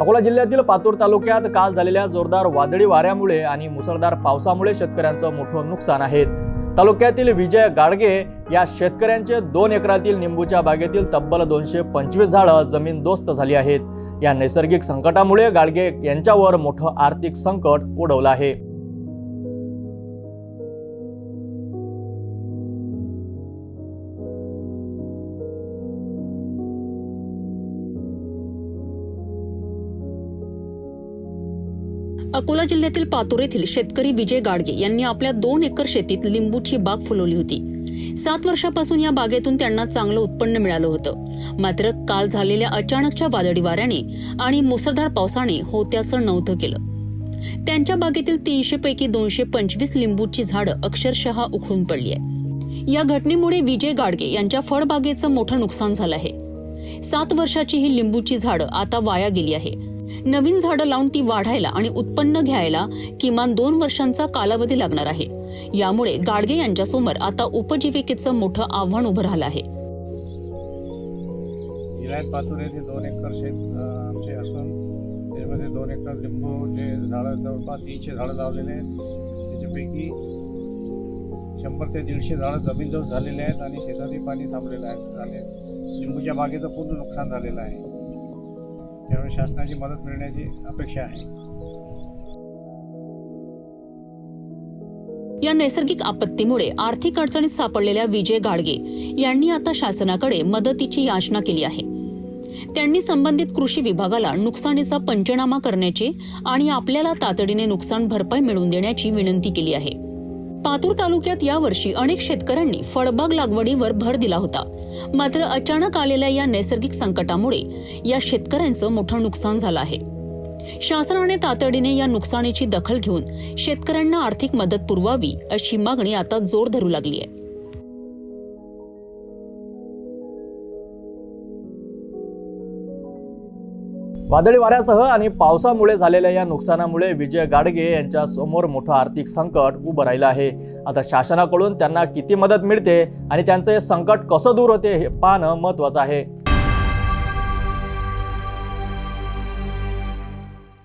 अकोला जिल्ह्यातील पातूर तालुक्यात काल झालेल्या जोरदार वादळी वाऱ्यामुळे आणि मुसळधार पावसामुळे शेतकऱ्यांचं मोठं नुकसान आहे. तालुक्यातील विजय गाडगे या शेतकऱ्यांचे दोन एकरातील निंबूच्या बागेतील तब्बल दोनशे पंचवीस झाडं जमीनदोस्त झाली आहेत. या नैसर्गिक संकटामुळे गाडगे यांच्यावर मोठं आर्थिक संकट ओढवलं आहे. अकोला जिल्ह्यातील पातूर येथील शेतकरी विजय गाडगे यांनी आपल्या दोन एकर शेतीत लिंबूची बाग फुलवली होती. सात वर्षापासून या बागेतून त्यांना चांगलं उत्पन्न मिळालं होतं. मात्र काल झालेल्या अचानकच्या वादळी वाऱ्याने आणि मुसळधार पावसाने होत्याचं नव्हतं केलं. त्यांच्या बागेतील तीनशे पैकी दोनशे पंचवीस लिंबूची झाडं अक्षरशः उखळून पडली आहे या घटनेमुळे विजय गाडगे यांच्या फळबागेचं मोठं नुकसान झालं आहे. सात वर्षाची ही लिंबूची झाडं आता वाया गेली आहे. नवीन झाडं लावून ती वाढायला आणि उत्पन्न घ्यायला किमान दोन वर्षांचा कालावधी लागणार आहे. यामुळे गाडगे यांच्यासमोर आता उपजीविकेचं मोठं आव्हान उभं राहिलं आहे. दोन एकर शेत आमचे असून त्याच्यामध्ये दोन एकर लिंबूचे झाडं जवळपास तीनशे झाडं लावलेले आहेत. त्याच्यापैकी शंभर ते दीडशे झाडं जमीनदोस्त झालेले आहेत आणि शेतातही पाणी थांबलेलं आहे झाले लिंबूच्या बागेचं पूर्ण नुकसान झालेलं आहे. त्यामुळे शासनाची मदत मिळण्याची अपेक्षा आहे. या नैसर्गिक आपत्तीमुळे आर्थिक अडचणीत सापडलेल्या विजय गाडगे यांनी आता शासनाकडे मदतीची याचना केली आहे. त्यांनी संबंधित कृषी विभागाला नुकसानीचा पंचनामा करण्याची आणि आपल्याला तातडीने नुकसान भरपाई मिळवून देण्याची विनंती केली आहे. पातूर तालुक्यात यावर्षी अनेक शेतकऱ्यांनी फळबाग लागवडीवर भर दिला होता. मात्र अचानक आलेल्या या नैसर्गिक संकटामुळे या शेतकऱ्यांचं मोठं नुकसान झालं आहे. शासनाने तातडीने या नुकसानीची दखल घेऊन शेतकऱ्यांना आर्थिक मदत पुरवावी अशी मागणी आता जोर धरू लागली आहे. वादळी वाऱ्यासह आणि पावसामुळे झालेल्या या नुकसानामुळे विजय गाडगे यांच्या समोर मोठं आर्थिक संकट उभं राहिलं आहे. आता शासनाकडून त्यांना किती मदत मिळते आणि त्यांचं हे संकट कसं दूर होते हे पाहणं महत्वाचं आहे.